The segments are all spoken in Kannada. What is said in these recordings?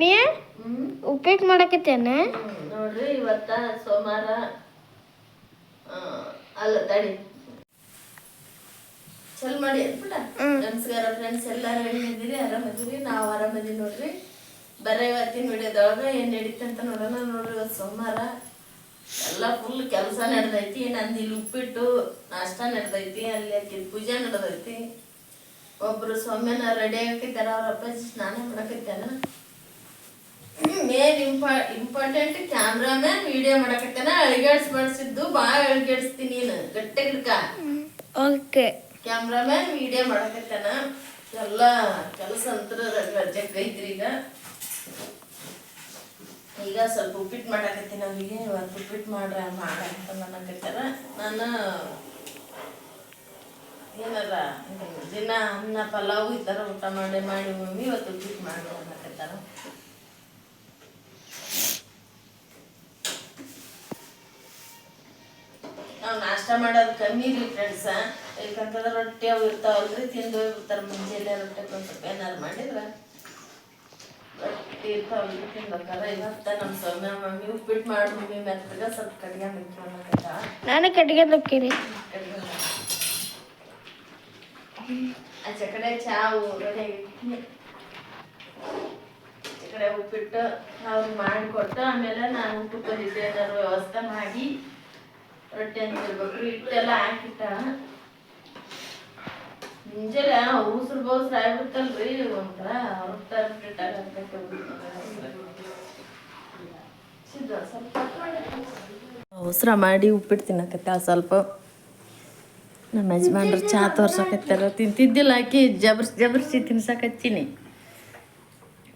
ನೀ? ಉಪ್ಪಿಟ್ಟು ಮಾಡಕತ್ತೇನ? ನೋಡ್ರಿ ಇವತ್ತ ಸೋಮವಾರ ಅಲ್ಲ ತಡಿ. ಚಲ್ ಮಾಡಿ ಅಂದ್ಬಿಟ್ಟ. ನಮಸ್ಕಾರ ಫ್ರೆಂಡ್ಸ್ ಎಲ್ಲಾರು ಹೆಂಗಿದ್ದೀರಿ ಆರಾಮದಿರಿ ನಾವು ಆರಾಮದಿ ನೋಡ್ರಿ. ಬರ ಇವತ್ತಿನ ವಿಡಿಯೋದೊಳಗ ಏನ್ ನಡೀತೆ ಅಂತ ನೋಡೋಣ. ನೋಡ್ರಿ ಇವತ್ತು ಸೋಮವಾರ ಎಲ್ಲ ಫುಲ್ ಕೆಲಸ ನಡೆದೈತಿ. ನಂದು ಇಲ್ಲಿ ಉಪ್ಪಿಟ್ಟು ನಾಷ್ಟ ನಡೆದೈತಿ ಅಲ್ಲಿ ಅಕ್ಕಿ ಪೂಜೆ ನಡೆದೈತಿ. ಒಬ್ರು ಸೌಮ್ಯನ ರೆಡಿ ಹಾಕಿದ್ದಾರ ಅವ್ರ ಅಪ್ಪಾಜಿ ಸ್ನಾನ ಮಾಡಕತ್ತಾನ ಮೇನ್ ಇಂಪಾ ಇಂಪಾರ್ಟೆಂಟ್ ಕ್ಯಾಮ್ರಾಮ್ಯಾನ್ ವಿಡಿಯೋ ಮಾಡಕತ್ತಾನ ಅಳಿಗಾಡ್ಸ್ ಬಡಿಸಿದ್ದು ಭಾಳ ಅಳಿಗಾಡಿಸ್ತೀನಿ ನೀನು ಗಟ್ಟೆ ಗಿಡಕ ಓಕೆ ಕ್ಯಾಮ್ರಾಮ್ಯಾನ್ ವಿಡಿಯೋ ಮಾಡಕತ್ತಾನ ಎಲ್ಲ ಕೆಲಸ ಅಂತರ ಜಗ್ಗೈತ್ರಿ ಈಗ. ಈಗ ಸ್ವಲ್ಪ ಉಪ್ಪಿಟ್ಟು ಮಾಡಕತ್ತೀನಿ ಅವರಿಗೆ ಇವತ್ತು ಉಪ್ಪಿಟ್ಟು ಮಾಡ್ರ ಮಾಡಂತ ಅನ್ನಕತ್ತಾರ ನಾನು ಏನಾರ ದಿನ ಅನ್ನ ಪಲಾವು ಈ ಥರ ಊಟ ಮಾಡಿ ಮಾಡಿ ಮಮ್ಮಿ ಇವತ್ತು ಉಪ್ಪಿಟ್ಟು ಮಾಡಿ ಅನ್ನಕತ್ತಾರ ನಾವು ನಾಷ್ಟ ಮಾಡೋದು ಕಮ್ಮಿ ರೀ ಫ್ರೆಂಡ್ಸ ಯಾಕಂತಂದ್ರೆ ರೊಟ್ಟಿ ಅವು ಇರ್ತಾವಲ್ರಿ ತಿಂದು ಹೋಗ್ಬಿಡ್ತಾರೆ ಮುಂಜಾನೆ ರೊಟ್ಟಿ ಒಂದು ಸ್ವಲ್ಪ ಏನಾರು ಮಾಡಿದ್ರೆ ರೊಟ್ಟಿ ಇರ್ತಾವಲ್ರಿ ತಿನ್ಬೇಕಾದ್ರೆ. ಇವತ್ತ ನಮ್ಮ ಸೌಮ್ಯ ಮಮ್ಮಿ ಉಪ್ಪಿಟ್ಟು ಮಾಡಿ ಮಮ್ಮಿ ಮೆತ್ತಗ ಸ್ವಲ್ಪ ಕಡಿಗೆ ಮಿಕ್ಕೊಂಡಕತ್ತ ನಾನು ಕಡಿಗೆ ಹೋಗ್ತೀನಿ ಆಚೆ ಕಡೆ ಚಾವು ರೆಡಿ ಈ ಕಡೆ ಉಪ್ಪಿಟ್ಟು ಅವ್ರು ಮಾಡಿಕೊಟ್ಟು ಆಮೇಲೆ ನಾನು ಊಟಕ್ಕೆ ಬಂದಿದ್ದೆ ಏನಾದ್ರು ವ್ಯವಸ್ಥೆ ಮಾಡಿ ರೊಟ್ಟಿ ಅಂತ ಹೇಳ್ಬೇಕು ಹಿಟ್ಟೆಲ್ಲ ಹಾಕಿಟ್ಟ. ಮುಂಜಾನೆ ಉಸಿರು ಬೌಸ್ರು ಆಗ್ಬಿಡ್ತಲ್ರಿ, ಒಂಥರ ರೊಟ್ಟ ರೊಟ್ಟಿಟ್ಟಾಗ ಅವಸರ ಮಾಡಿ ಉಪ್ಪಿಟ್ಟು ತಿನ್ನಕತ್ತೆ ಸ್ವಲ್ಪ ನಮ್ಮ ಯಜಮಾನ್ರು ಚಾ ತೋರ್ಸಕತ್ತಾರ ತಿಂತಿದ್ದಿಲ್ಲ ಹಾಕಿ ಜಬರ್ಸ್ ಜಬರ್ಸಿ ತಿನ್ಸಕತ್ತೀನಿ.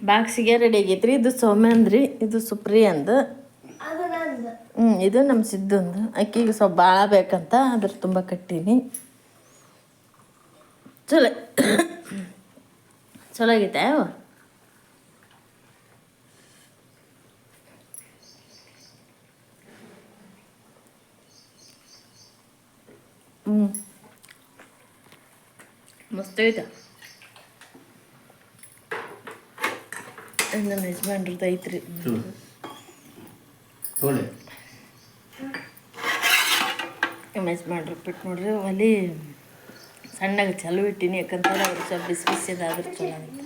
ಬಾಕ್ಸಿಗೆ ರೆಡಿ ಆಗೈತ್ರಿ, ಇದು ಸೌಮ್ಯ ಅಂದ್ರಿ, ಇದು ಸುಪ್ರಿ ಅಂದು ಹ್ಞೂ ಇದು ನಮ್ಮ ಸಿದ್ಧಂದು. ಅಕ್ಕಿಗೆ ಸ್ವಲ್ಪ ಭಾಳ ಬೇಕಂತ ಅದ್ರ ತುಂಬ ಕಟ್ಟೀನಿ. ಚಲೋ. ಚಲೋ ಆಗೈತೆ ಹ್ಞೂ ಮಸ್ತ್ ಐತೆ ನಮ್ಮ ಯಜಮಾನ್ರದ್ದು ಐತ್ರಿ. ತೋಳೆ ಮೆಸ್ ಮಾಡ್ರಿ ಬಿಟ್ಟು ನೋಡ್ರಿ. ಒಲಿ ಸಣ್ಣಗೆ ಚಲೋ ಇಟ್ಟೀನಿ ಯಾಕಂತಂದ್ರೆ ಅವ್ರು ಸ್ವಲ್ಪ ಬಿಸಿ ಬಿಸಿದಾದ್ರೆ ಚಲೋ ಆಗುತ್ತೆ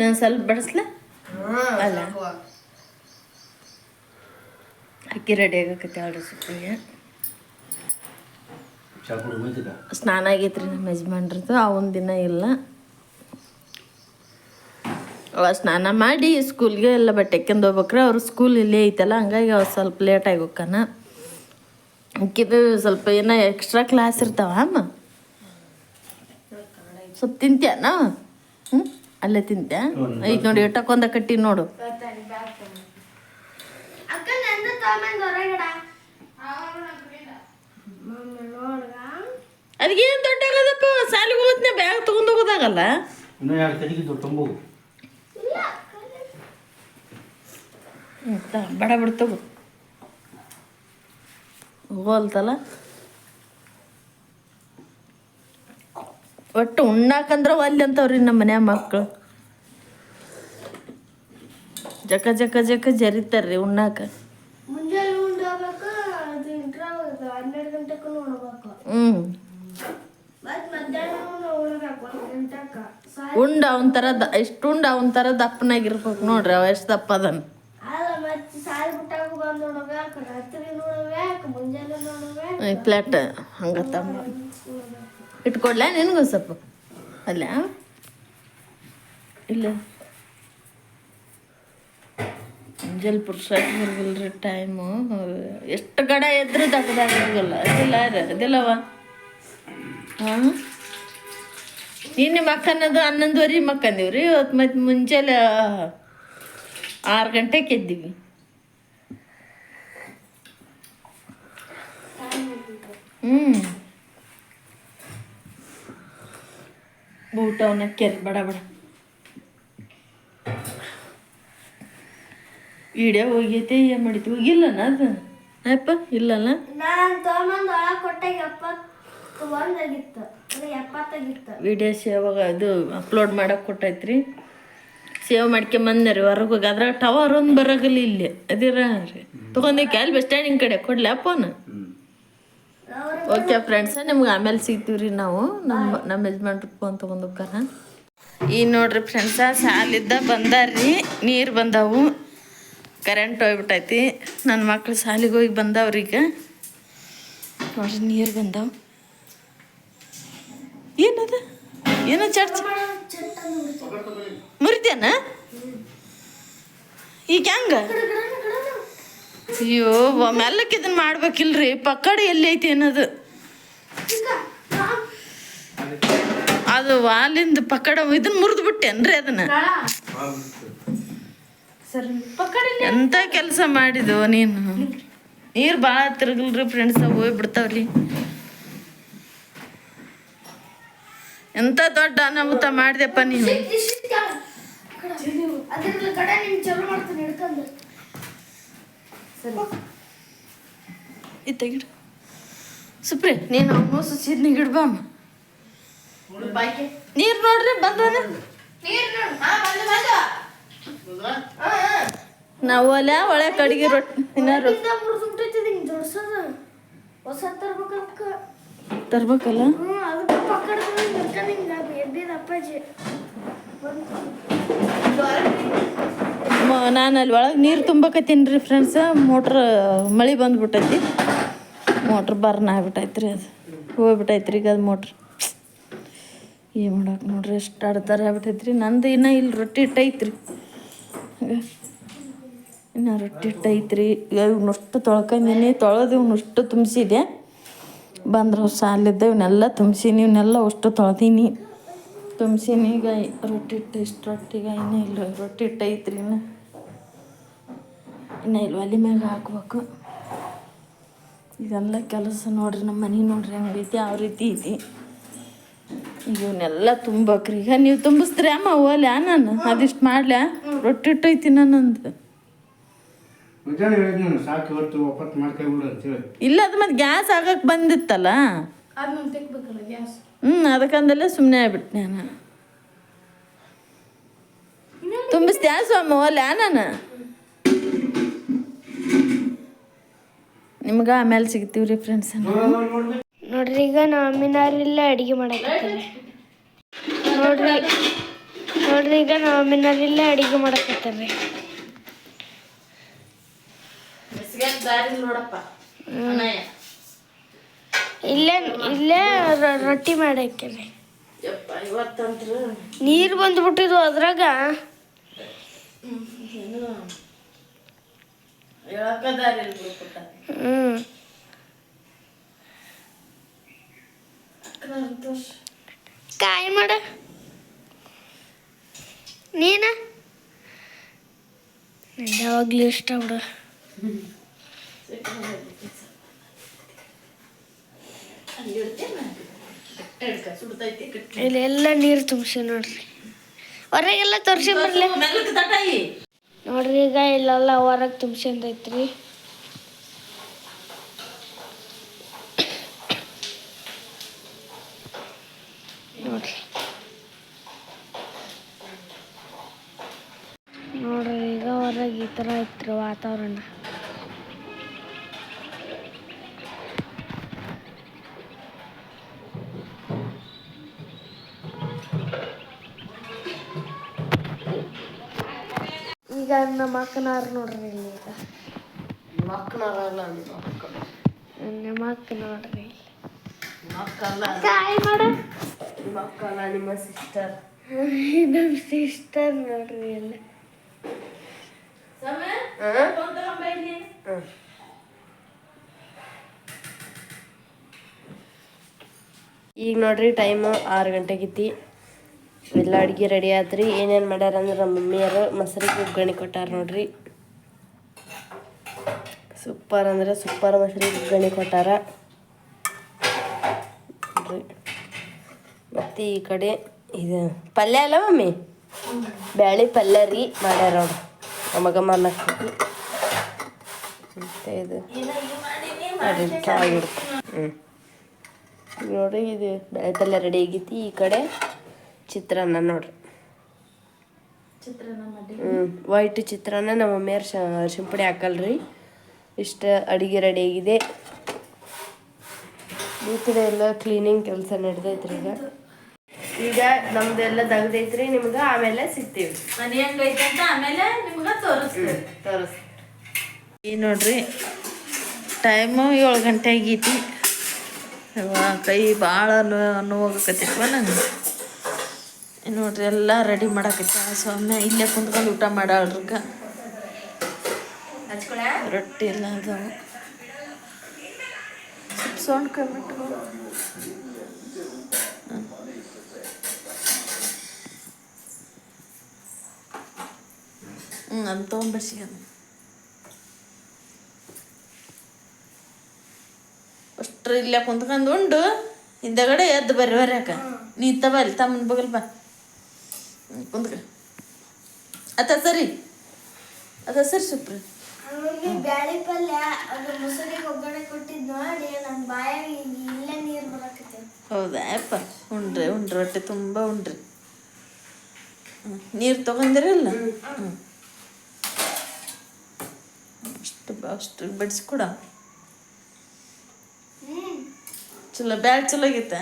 ನಾನು ಸ್ವಲ್ಪ ಬಡಿಸ್ಲ? ಅಲ್ಲ. ಅಕ್ಕಿ ರೆಡಿ ಆಗಕತ್ತೆ ಹೇಳ್ರಿ ಸುಪ್ಪಿಗೆ. ಸ್ನಾನ ಆಗೈತ್ರಿ ನಮ್ಮ ಯಜಮಾನ್ರದ್ದು ಆ ಒಂದು ದಿನ ಇಲ್ಲ. ಸ್ನಾನ ಮಾಡಿ ಸ್ಕೂಲ್ಗೆ ಎಲ್ಲ ಬಟ್ಟೆ ಕೆಂದು ಹೋಗ್ಬೇಕ್ರೆ ಅವ್ರ ಸ್ಕೂಲ್ ಇಲ್ಲೇ ಐತಲ್ಲ ಹಂಗಾಗಿ ಅವ್ರು ಸ್ವಲ್ಪ ಲೇಟಾಗಿ ಹೋಗ್ಕಾನ ಅಕ್ಕಿದು ಸ್ವಲ್ಪ ಏನೋ ಎಕ್ಸ್ಟ್ರಾ ಕ್ಲಾಸ್ ಇರ್ತಾವ ಅಮ್ಮ? ಸ್ವಲ್ಪ ತಿಂತ್ಯಾನ? ಹ್ಞೂ ಅಲ್ಲೇ ತಿಂತ್ಯಾ? ಈಗ ನೋಡಿ ಎಟ್ಟಕ್ಕೊಂದ ಕಟ್ಟಿ ನೋಡು. ಅಕ್ಕ ನಂದು ದೊಡ್ಡ ಶಾಲೆಗೆ ಅದಕ್ಕೇನು ದೊಡ್ಡ ಸಾಲಿಗೆ ಹೋಗ್ತನೆ ಬ್ಯಾಗ್ ತೊಗೊಂಡು ಹೋಗೋದಾಗಲ್ಲ ಇನ್ನೂ ಎರಡು ಕಡೆಗಿದ್ದು ತುಂಬು ಹ್ಞೂ ತ ಬಡ ಬಡ ತಗೋ. ಹೋಲ್ತಲ್ಲ ಒಟ್ಟು ಉಣ್ಣಾಕಂದ್ರೆ ಅಲ್ಲಿ ಅಂತವ್ರಿ ನಮ್ಮ ಮನ್ಯಾಗ ಮಕ್ಕಳು ಜಕ ಜಕ ಜಕ ಜರಿತಾರ್ರಿ ಉಣ್ಣಾಕ. ಉಂಡು ಹ್ಞೂ ಉಂಡ ಒಂಥರ ದ ಎಷ್ಟು ಉಂಡ ಒಂಥರ ದಪ್ಪನಾಗಿರ್ಬೇಕು ನೋಡ್ರಿ ಅವ ಎಷ್ಟು ದಪ್ಪ ಅದಾನ. ಪ್ಲೇಟ್ ತಮ್ಮ ಇಟ್ಕೊಡ್ಲ ನಿನಗೂ ಸ್ವಲ್ಪ? ಅಲ್ಲ? ಇಲ್ಲ. ಮುಂಜಾನೆ ಪುರುಷಾಗಿ ಬರಗಿಲ್ರಿ ಟೈಮು ಎಷ್ಟು ಗಡ ಎದ್ರು ದಕ್ಕದಾಗಿರಲ್ಲ ಅದಿಲ್ಲ ಅದಿಲ್ಲವ? ಹಾಂ? ನಿನ್ನೆ ಮಕ್ಕನ್ನದು ಹನ್ನೊಂದುವರೆ ಮಕ್ಕಂದೀವ್ರಿ. ಇವತ್ತು ಮತ್ತೆ ಮುಂಜಾನೆ ಆರು ಗಂಟೆಗೆ ಎದ್ದೀವಿ ಹ್ಞೂ ಊಟವನ್ನ ಕೆರ್ ಬಡ ಬಡ. ಈಡೇ ಹೋಗೈತೆ ಏನು ಮಾಡಿತು ಹೋಗಿಲ್ಲನ ಅದು? ಅಪ್ಪ ಇಲ್ಲಲ್ಲ ವಿಡಿಯೋ ಸೇವ್ ಅದು ಅಪ್ಲೋಡ್ ಮಾಡಕ್ಕೆ ಕೊಟ್ಟೈತ್ರಿ. ಸೇವ್ ಮಾಡ್ಕೊಂಬಂದ್ರಿ ಹೊರಗೆ ಹೋಗಿ. ಅದ್ರ ಟವರ್ ಒಂದು ಬರೋಗಲ್ಲ ಇಲ್ಲಿ. ಅದಿರ ರೀ ಕ್ಯಾಲ್ ಅಲ್ಲಿ ಬಸ್ ಕಡೆ ಕೊಡ್ಲಿ ಫೋನ್ ಓಕೆ ಫ್ರೆಂಡ್ಸ ನಿಮ್ಗೆ ಆಮೇಲೆ ಸಿಗ್ತೀವಿ ನಾವು. ನಮ್ಮ ನಮ್ಮ ಯಜಮಾನ್ರು ಫೋನ್ ತೊಗೊಂಡೋಗ್ಕಾರ ಈ ನೋಡ್ರಿ ಫ್ರೆಂಡ್ಸ ಸಾಲಿದ್ದ ಬಂದಾರ್ರಿ. ನೀರು ಬಂದವು. ಕರೆಂಟ್ ಹೋಗ್ಬಿಟ್ಟೈತಿ. ನನ್ನ ಮಕ್ಳು ಸಾಲಿಗೆ ಹೋಗಿ ಬಂದವ್ರೀಗ ನೋಡ್ರಿ, ನೀರು ಬಂದಾವು. ಏನದ? ಏನೋ ಚರ್ಚ್? ಮುರಿದ್ಯಾನ? ಈಗ ಹೆಂಗ ಅಯ್ಯೋ ಮೆಲ್ಲಕ್ಕೆ ಇದನ್ನ ಮಾಡ್ಬೇಕಿಲ್ರಿ? ಪಕ್ಕಡಿ ಎಲ್ಲಿ ಐತಿ ಅನ್ನೋದು. ಅದು ವಾಲಿಂದ ಪಕ್ಕಡ ಇದನ್ನ ಮುರಿದು ಬಿಟ್ಟೇನ್ರಿ ಅದನ್ನ? ಎಂತ ಕೆಲಸ ಮಾಡಿದು ನೀನು? ನೀರು ಭಾಳ ತಿರುಗಲ್ರಿ ಫ್ರೆಂಡ್ಸ್ ಹೋಗಿ ಬಿಡ್ತಾವ್ರಿ. ಎಂತ ದೊಡ್ಡ ಅನಾಹುತ ಮಾಡಿದೆಪ್ಪ ನೀನು ಅದ್ರ ಕಡೆ ನಿನ್ ಚಲೋ ಮಾಡ್ತೀನಿ ಹಿಡ್ಕೊಂಡು ಇದು ತೆಗಿಡು. ಸುಪ್ರಿ ನೀನು ಅವನು ಸುಸಿದ್ ನೀಗಿಡ್ಬಮ್ಮ ನೀರು ನೋಡ್ರಿ ಬಂದವನ ನಾವು ಅಲ್ಲ ಒಳ್ಳೆ ಕಡಿಗೆ ರೊಟ್ಟಿ ತರ್ಬೇಕಲ್ಲ? ಹ್ಞೂ ಅದಕ್ಕೆ ಪಕ್ಕಡ ಹಿಡ್ಕೊಂಡು ಹಿಂಗ ಅಪ್ಪಾಜಿ. ನಾನು ಅಲ್ಲಿ ಒಳಗೆ ನೀರು ತುಂಬಕತ್ತೀನಿ ರೀ ಫ್ರೆಂಡ್ಸ ಮೋಟ್ರ್, ಮಳೆ ಬಂದ್ಬಿಟ್ಟೈತಿ. ಮೋಟ್ರ್ ಬರ್ನ್ ಆಗ್ಬಿಟ್ಟೈತಿ ರೀ ಅದು. ಹೋಗ್ಬಿಟ್ಟೈತಿ ರೀ ಈಗ ಅದು ಮೋಟ್ರ್. ಏನು ಮಾಡೋಕೆ ನೋಡ್ರಿ, ಎಷ್ಟು ಆಡ್ತಾರೆ ಆಗ್ಬಿಟ್ಟೈತಿ ರೀ ನಂದು ಇನ್ನೂ ಇಲ್ಲಿ ರೊಟ್ಟಿ ಇಟ್ಟೈತಿ ರೀ ಇನ್ನು ರೊಟ್ಟಿ ಇಟ್ಟೈತಿ ಈಗ ಇವನ್ನಷ್ಟು ತೊಳ್ಕೊಂಡೀನಿ ತೊಳೆದು ಇವನ್ನಷ್ಟು ತುಂಬಿಸಿದೆ ಬಂದ್ರೆ ಸಾಲಿದ್ದ ಇವನ್ನೆಲ್ಲ ತುಂಬಿಸೀನಿ, ಇವನ್ನೆಲ್ಲ ಅಷ್ಟು ತೊಳೆದೀನಿ. ತುಂಬಿಸೀನಿ, ಈಗ ರೊಟ್ಟಿ ಇಟ್ಟು ಇಷ್ಟು ರೊಟ್ಟಿಗೆ ಇನ್ನೂ ಇಲ್ಲ. ರೊಟ್ಟಿ ಇಟ್ಟೈತ್ರಿ ಇನ್ನು. ಇನ್ನು ಇಲ್ಲಿ ಒಲೆ ಮ್ಯಾಗ ಹಾಕ್ಬೇಕು. ಇದೆಲ್ಲ ಕೆಲಸ ನೋಡ್ರಿ ನಮ್ಮ ಮನೆ ನೋಡ್ರಿ ಐತಿ ಯಾವ ರೀತಿ ಐತಿ. ಈಗ ಇವನ್ನೆಲ್ಲ ತುಂಬಕ್ರಿ ಈಗ ನೀವು ತುಂಬಿಸ್ತೀರಿ ಅಮ್ಮ ಓಲೆ ನಾನು ಅದಿಷ್ಟು ಮಾಡ್ಲ್ಯಾ ರೊಟ್ಟಿ ಇಟ್ಟೈತಿ ನನ್ನೊಂದು. ಮುಂಜಾನೆ ಹೇಳಿದ್ ನಾನು ಸಾಕು ಇವತ್ತು ಒಪ್ಪತ್ತು ಮಾಡ್ಕೊಂಬಿಡು ಅಂತೇಳಿ ಇಲ್ಲ ಅದು ಮತ್ತೆ ಗ್ಯಾಸ್ ಆಗಕ್ಕೆ ಬಂದಿತ್ತಲ್ಲ? ಹ್ಮ್ ಹ್ಞೂ ಅದಕ್ಕಂದಲ್ಲೇ ಸುಮ್ಮನೆ ಆಗ್ಬಿಟ್ಟು ನಾನು. ತುಂಬಿಸ್ತೀಯ ಸ್ವಾಮಿ ಓಲೆ ನಾನು? ನಿಮ್ಗೆ ಆಮೇಲೆ ಸಿಗ್ತೀವಿ ರೀ ಫ್ರೆಂಡ್ಸ್ ನೋಡ್ರಿ, ಈಗ ನಮ್ಮ ಅಮ್ಮಿನಾರಿಲ್ಲ ಅಡಿಗೆ ಮಾಡಕತ್ತಾರೆ ನೋಡ್ರಿ ನೋಡ್ರಿ, ಈಗ ನಮ್ಮ ಅಮ್ಮಿನಾರಿಲ್ಲ ಅಡಿಗೆ ಮಾಡಕತ್ತಾರೆ ನೋಡಪ್ಪ ಇಲ್ಲೇ ಇಲ್ಲೇ ರೊಟ್ಟಿ ಮಾಡಿ ಯಪ್ಪ ಇವತ್ತಂತ್ರ ನೀರು ಬಂದ್ಬಿಟ್ಟಿದ್ವು ಅದ್ರಾಗ. ಹ್ಮ್. ಕಾಯಿ ಮಾಡ? ನೀನ? ಯಾವಾಗಲೂ ಇಷ್ಟ ಬಿಡು. ಇಲ್ಲೆಲ್ಲ ನೀರು ತುಂಬಿಸಿ ನೋಡ್ರಿ. ಹೊರಗೆಲ್ಲ ತೋರ್ಸಿ ಬರ್ಲಿ. ನೋಡ್ರಿ ಈಗ ಇಲ್ಲೆಲ್ಲ ಹೊರಗೆ ತುಂಬಿಸ್ಕೊಂಡೈತ್ರಿ. ನೋಡ್ರಿ. ನೋಡ್ರಿ ಈಗ ಹೊರಗೆ ಈ ಥರ ಐತ್ರಿ ವಾತಾವರಣ. ಈಗ ನಮ್ಮ ಅಕ್ಕನಾರು ನೋಡ್ರಿ ಇಲ್ಲಿ ಈಗ. ಮಕ್ಕಳಲ್ಲ ನಮ್ಮ ಅಕ್ಕ. ನೋಡ್ರಿ ಮಕ್ಕಳ ಕಾಯಿ ಮಾಡ. ಮಕ್ಕಳ ನಿಮ್ಮ ಸಿಸ್ಟರ್ ನಮ್ಮ ಸಿಸ್ಟರ್ ನೋಡ್ರಿ ಎಲ್ಲ ಈಗ ನೋಡ್ರಿ ಟೈಮು ಆರು ಗಂಟೆಗಿತ್ತಿ ಎಲ್ಲ ಅಡುಗೆ ರೆಡಿ ಆದ್ರಿ. ಏನೇನು ಮಾಡ್ಯಾರ ಅಂದ್ರೆ ನಮ್ಮ ಮಮ್ಮಿಯರು ಮೊಸರಿಗೆ ಒಗ್ಗರಣೆ ಕೊಟ್ಟಾರ ನೋಡ್ರಿ. ಸೂಪರ್ ಅಂದ್ರೆ ಸೂಪರ್ ಮೊಸರಿಗೆ ಒಗ್ಗರಣೆ ಕೊಟ್ಟಾರ. ಮತ್ತೆ ಈ ಕಡೆ ಇದು ಪಲ್ಯ ಅಲ್ಲ ಮಮ್ಮಿ? ಬ್ಯಾಳಿ ಪಲ್ಯ ರೀ ಮಾಡ್ಯಾರ ಅವ್ರು ನಮಗ ಮನ್ನಕ್ಕೆ ಮತ್ತು ಇದು ಹ್ಞೂ ನೋಡಿ ಇದು ಬೆಳೆ ಪಲ್ಯ ರೆಡಿ ಆಗೈತಿ ಈ ಕಡೆ. ಚಿತ್ರಾನ್ನ ನೋಡ್ರಿ. ಚಿತ್ರಾನ್ನ ಮಾಡಿ. ಹ್ಞೂ ವೈಟ್ ಚಿತ್ರಾನ್ನ ನಮ್ಮ ಮಮ್ಮಿಯವ್ರು ಶ ಅರ್ಶಿನ ಪುಡಿ ಹಾಕಲ್ರಿ. ಇಷ್ಟ ಅಡಿಗೆ ರೆಡಿ ಆಗಿದೆ. ಈ ಕಡೆ ಎಲ್ಲ ಕ್ಲೀನಿಂಗ್ ಕೆಲಸ ನಡೆದೈತ್ರಿ ಈಗ. ಈಗ ನಮ್ದೆಲ್ಲ ತೆಗ್ದೈತ್ರಿ ನಿಮ್ಗೆ ಆಮೇಲೆ ಸಿಗ್ತೀವಿ. ಮನೆ ಹೆಂಗೈತೆ ಅಂತ ಆಮೇಲೆ ನಿಮ್ಗೆ ತೋರಿಸ್ತೀವಿ. ತೋರಿಸ್. ಈ ನೋಡ್ರಿ ಟೈಮು ಏಳು ಗಂಟೆ ಆಗೈತಿ. ಕೈ ಭಾಳ ನೋವಾಗಕತ್ತೈತವ ನಂಗೆ. ನೋಡ್ರಿ ಎಲ್ಲ ರೆಡಿ ಮಾಡಾಕತ್ತ. ಸೌಮ್ಯ ಇಲ್ಲೇ ಕುಂತ್ಕೊಂಡು ಊಟ ಮಾಡಾಳ್ರಕ್ಕ ರೊಟ್ಟಿ ಎಲ್ಲ ಅದಾವು. ಸೌಂಡ್. ಹ್ಞೂ ಅದು ತೊಗೊಂಡ್ಬಿಡ್ಸಿ ಅಷ್ಟ್ರ ಇಲ್ಲೇ ಕುಂತ್ಕೊಂಡು ಉಂಡು ಹಿಂದಗಡೆ ಎದ್ದು ಬರ್ರಿ ಅಕ್ಕ ನೀ ತಮ್ಮನ ಬಗಲ್ ಬಾ. ಕುಂತ್ಕ. ಅತ್ತ ಸರಿ. ಅದ ಸರಿ ಸುಪ್ರಿ. ಅವ್ರಿಗೆ ಬ್ಯಾಳಿ ಪಲ್ಯ ಅದು ಮೊಸರಿಗೆ ಒಗ್ಗರಣೆ ಕೊಟ್ಟಿದ್ ನೋಡಿ ನನ್ನ ಬಾಯಾಗ ಇಲ್ಲೇ ನೀರು ಬರಕತ್ತೆ. ಹೌದಾ? ಅಪ್ಪ ಉಂಡ್ರಿ ಉಂಡ್ರಿ ಹೊಟ್ಟೆ ತುಂಬ ಉಂಡ್ರಿ. ನೀರು ತೊಗೊಂಡಿರಲ್ಲ ಹ್ಞೂ ಅಷ್ಟು ಬ- ಅಷ್ಟು ಬಡಿಸ್ಕೊಡ ಹ್ಮ್. ಚಲೋ ಬ್ಯಾಡ್ ಚಲೋ ಆಗೈತೆ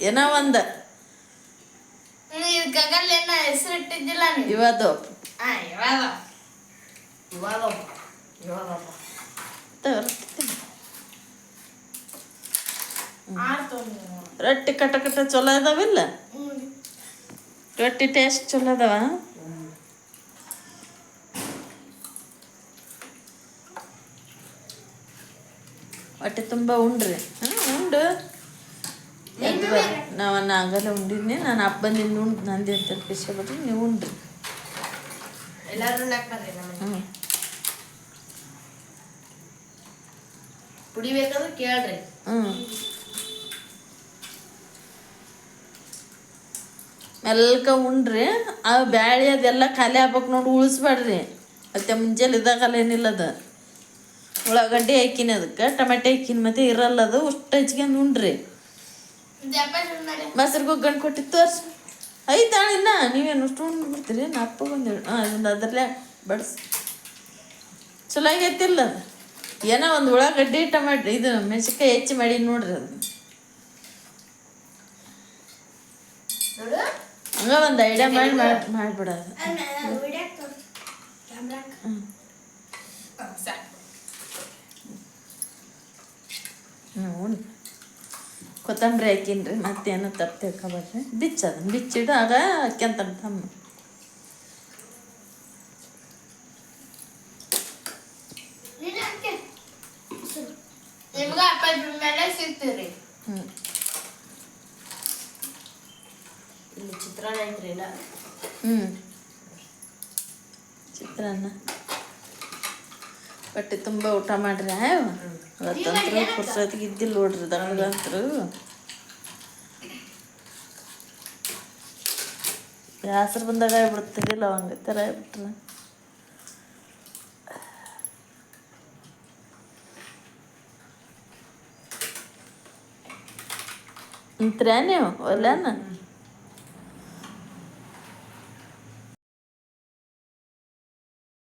ಏನೋ ಒಂದು. ಇದು ಗಗಲ್ಲೇನ ಹೆಸರು ಇಟ್ಟಿದ್ದಿಲ್ಲ ನೀವು ಇವತ್ತು ಆ ಇವಾಗ ಇವಾಗ ಇವಾಗ ಆಡ್ತು ನೀವು ರೊಟ್ಟಿ ಕಟ ಕಟ ಚಲೋ ಅದಾವಿಲ್ಲ ಹ್ಮ್ ರೊಟ್ಟಿ ಟೇಸ್ಟ್ ಚಲೋ ಅದಾವ ಹೊಟ್ಟೆ ತುಂಬ ಉಂಡ್ರಿ ಹಾಂ ಉಂಡು ಎದ್ದು ಬರ್ರಿ ನಾವು ಆಗಲ್ಲ ಉಂಡಿದ್ನೆ. ನಾನು ಅಪ್ಪ ಬಂದಿದ್ದು ಉಂಡು ನಂದಿ ಅಂತ ಖುಷಿ ಬಿಡ್ರಿ ನೀವು ಉಂಡ್ರಿ. ಎಲ್ಲಾರು ಹ್ಞೂ ಕೇಳ್ರಿ. ಹ್ಞೂ ಮೆಲ್ಕ ಉಂಡ್ರಿ. ಆ ಬ್ಯಾಳಿ ಅದೆಲ್ಲ ಖಾಲಿ ಆಗ್ಬೇಕು ನೋಡಿ ಉಳಿಸ್ಬೇಡ್ರಿ. ಮತ್ತೆ ಮುಂಜಾನೆ ಇದಾಗಲ್ಲ ಏನಿಲ್ಲ ಅದು. ಉಳ್ಳಾಗಡ್ಡಿ ಹಾಕಿನಿ ಅದಕ್ಕೆ ಟೊಮೆಟೊ ಹಾಕಿನಿ ಮತ್ತೆ ಇರಲ್ಲ ಅದು. ಅಷ್ಟು ಹಚ್ಕೊಂಡು ಉಂಡ್ರಿ. ಮೊಸರು ಗುಗ್ಗಣ್ಣ ಕೊಟ್ಟಿತ್ತು ತೋರ್ಸಿ. ಐತಾ ಇನ್ನ ನೀವೇನು ಅಷ್ಟು ಬಿಡ್ತೀರಿ? ನಾ ಅಪ್ಪ ಬಂದೇಳು ಹಾಂ ಅದರಲ್ಲೇ ಬಡ್ಸ್. ಚಲೋ ಆಗೈತಿಲ್ಲ ಅದು. ಏನೋ ಒಂದು ಉಳ್ಳಾಗಡ್ಡಿ ಟೊಮೆಟೊ ಇದು ಮೆಣಸಿನ್ಕಾಯಿ ಹೆಚ್ಚಿ ಮಾಡಿ ನೋಡ್ರಿ ಅದು ಹಂಗ ಒಂದು ಐಡಿಯಾ ಮಾಡಿ ಮಾಡಿ ಮಾಡಿಬಿಡೋದು ಹ್ಞೂ ಉಣ್ಣು ಕೊತ್ತಂಬರಿ ಹಾಕಿನ್ರಿ ಮತ್ತೇನು ತಪ್ಪು ತಿಳ್ಕೊಬೇಡ್ರಿ ಬಿಚ್ಚದ ಬಿಚ್ಚಿಡು ಆಗ ಹಾಕ್ಯಂತಾನೆ ತಮ್ಮ. ಹ್ಞೂ ಇಲ್ಲಿ ಚಿತ್ರಾನ್ನ ಹ್ಞೂ ಚಿತ್ರಾನ್ನ. ಹೊಟ್ಟೆ ತುಂಬ ಊಟ ಮಾಡ್ರಿ ಇವತ್ತಂತೂ ಪುರ್ಸೊತ್ತಿಗೆ ಇದ್ದಿಲ್ಲ ನೋಡ್ರಿ ದಗಳಗಂತರು ಬ್ಯಾಸರು ಬಂದಾಗ ಆಗ್ಬಿಡ್ತಿದ್ದಿಲ್ಲ ಅವಂಗ ಥರ ಆಗ್ಬಿಟ್ರೆ. ನಿಂತ್ರ ನೀವು, ಒಲ್ಯಾನ?